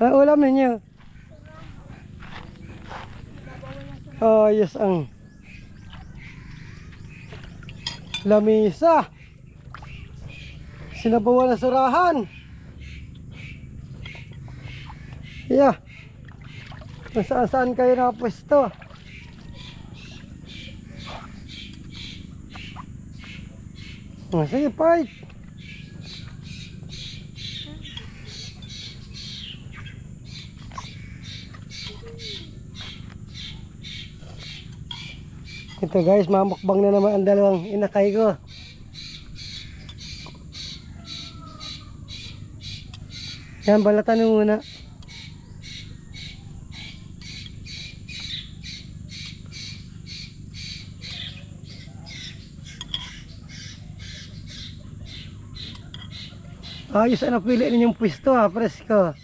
Ang ulam ninyo? Oh, yes ang lamisa. Sinabawan na surahan. Yeah. Kung saan saan kayo nakapwesto. Oh, sige, fight. Ito guys, mamukbang na naman ang dalawang inakay ko. Yan, balatan mo muna. Ayos ang napili ninyong pwesto ha, presko.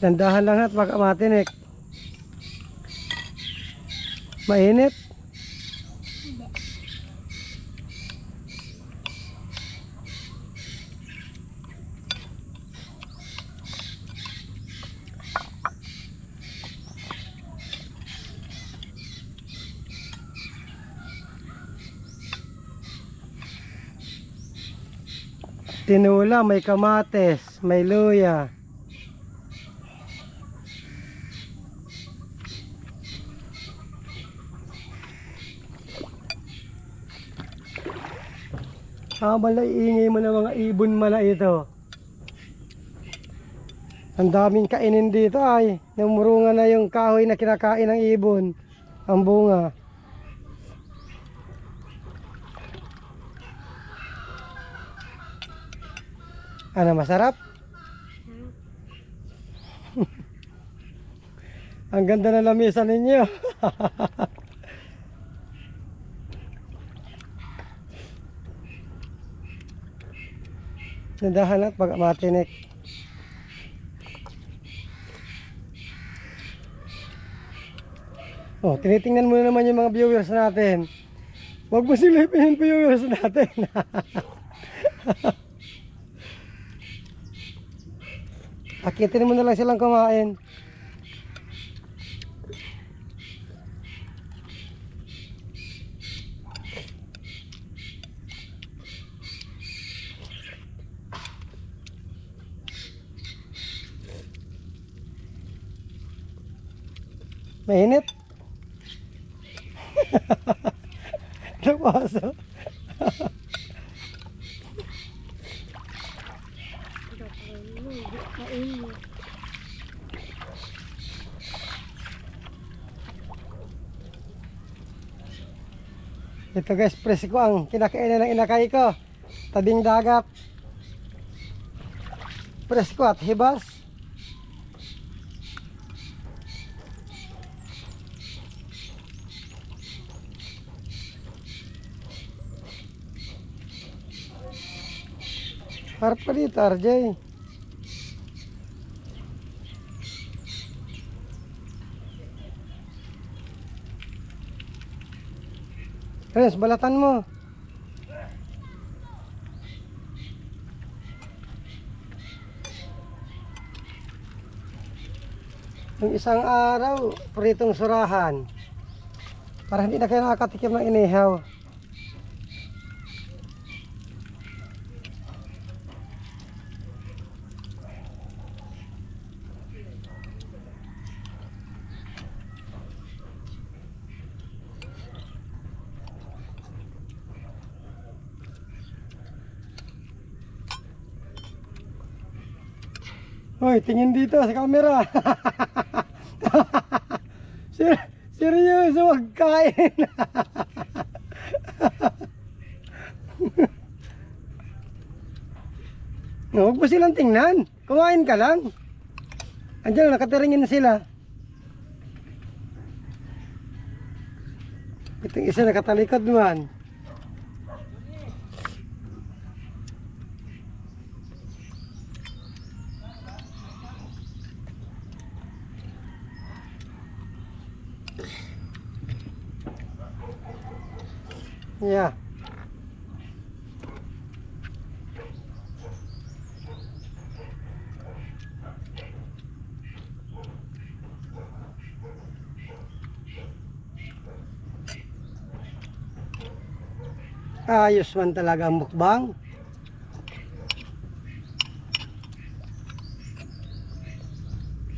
Dandahan lang at baka matinik. Mainit. Tinula, may kamates, may luya. Habang naiingay mo ng mga ibon mala ito. Ang daming kainin dito ay namurungan na yung kahoy na kinakain ng ibon. Ang bunga. Ano masarap? Ang ganda ng lamisa ninyo. Nandahan at pag matinik. Oh, tinitingnan mo na naman yung mga viewers natin. Huwag mo silipin viewers natin. Akitin mo na lang silang kumain. Mainit. Napaso. Ito guys, presko ang kinakainan ng inakay ko. Tabing dagat. Presko at hibas. Harap ka RJ. Renz, balatan mo. Yung isang araw, pritong surahan. Para hindi na kayo nakakatikim ng inihaw. Hoy, tingin dito sa camera. Ser seryoso, wag kain. huwag mo silang tingnan. Kumain ka lang. Andiyan, nakatiringin sila. Itong isa nakatalikod man. Yeah. Ayos man talaga ang mukbang.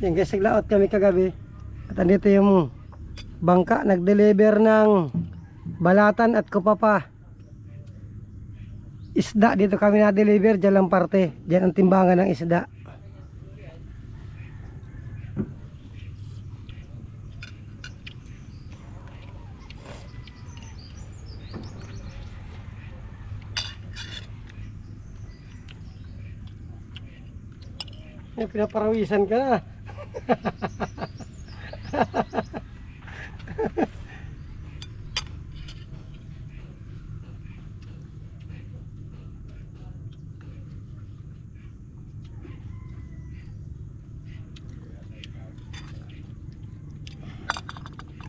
Yan guys, naglaot kami kagabi. At andito yung bangka, nag-deliver ng balatan at kupapa. Isda, dito kami na-deliver, dyan lang parte. Dyan ang timbangan ng isda. Eh, pinaparawisan ka na.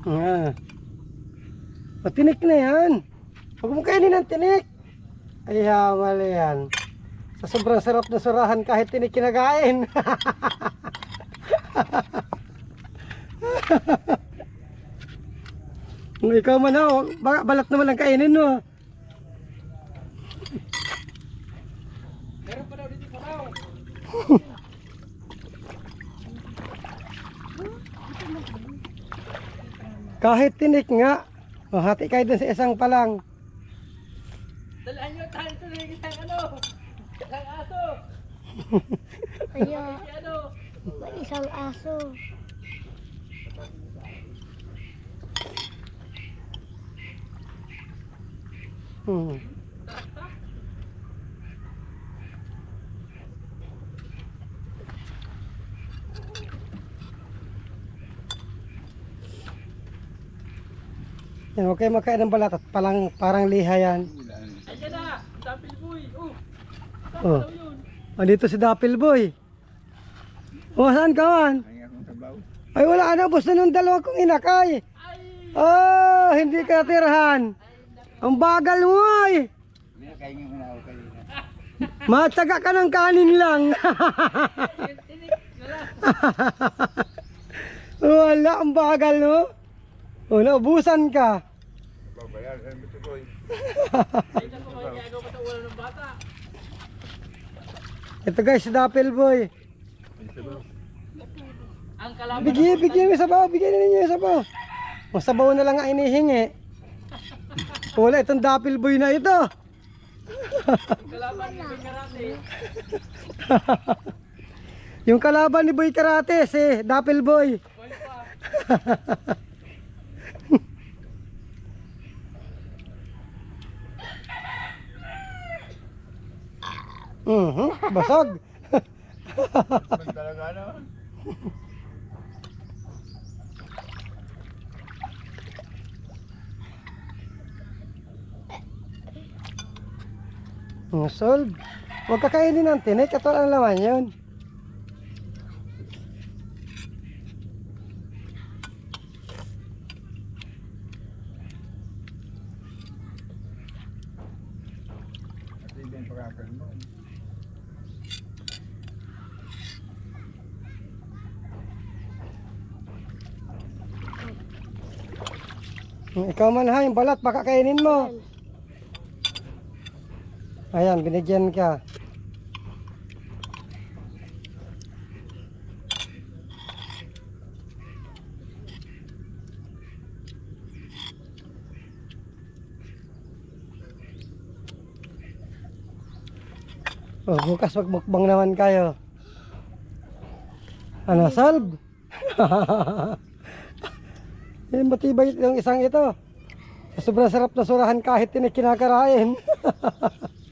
Ah. Matinik na yan. Huwag mo kainin ng tinik. Ay, hamal yan. Sa sobrang sarap na surahan kahit tinik kinakain. Kung ikaw man wag- ba- balat naman ang kainin mo. Kahit tinik nga. O, hati kayo dun sa isang palang. Dalaan nyo tayo ng isang ano, isang aso. Kaya, Si ano, isang aso. Hmm. Yan, huwag kayo magkain ng balat at palang, parang liha yan. ayan na, tapil boy. Oh, Oh. Andito si Dapil Boy. O, saan ka man? Ay, wala na. Ubus na nung dalawa kong inakay. Ay, Oh, hindi ka tirahan. Ang bagal mo ay. Matsaga ka ng kanin lang. wala. Ang bagal mo. O, naubusan ka. Ulo ng bata. Ito guys, si Dapil Boy. Ang kalaban Bigyan, bigyan mo sabaw. Bigyan ninyo yung sabaw. O, sabaw na lang ang inihingi. Wala, itong Dapil Boy na ito. kalaban ni Boy Karate. Yung kalaban ni Boy Karate, si Dapil Boy. Mhm, basag. Mm, solve. Huwag kakainin ng tinik. Ito ang laman yun. Mm, Ikaw man ha, yung balat, baka kainin mo. Ayan, binigyan ka. Oh, bukas magmukbang naman kayo. Ano, solve? eh, matibay itong isang ito. Sobrang sarap na surahan kahit tinay kinakarain.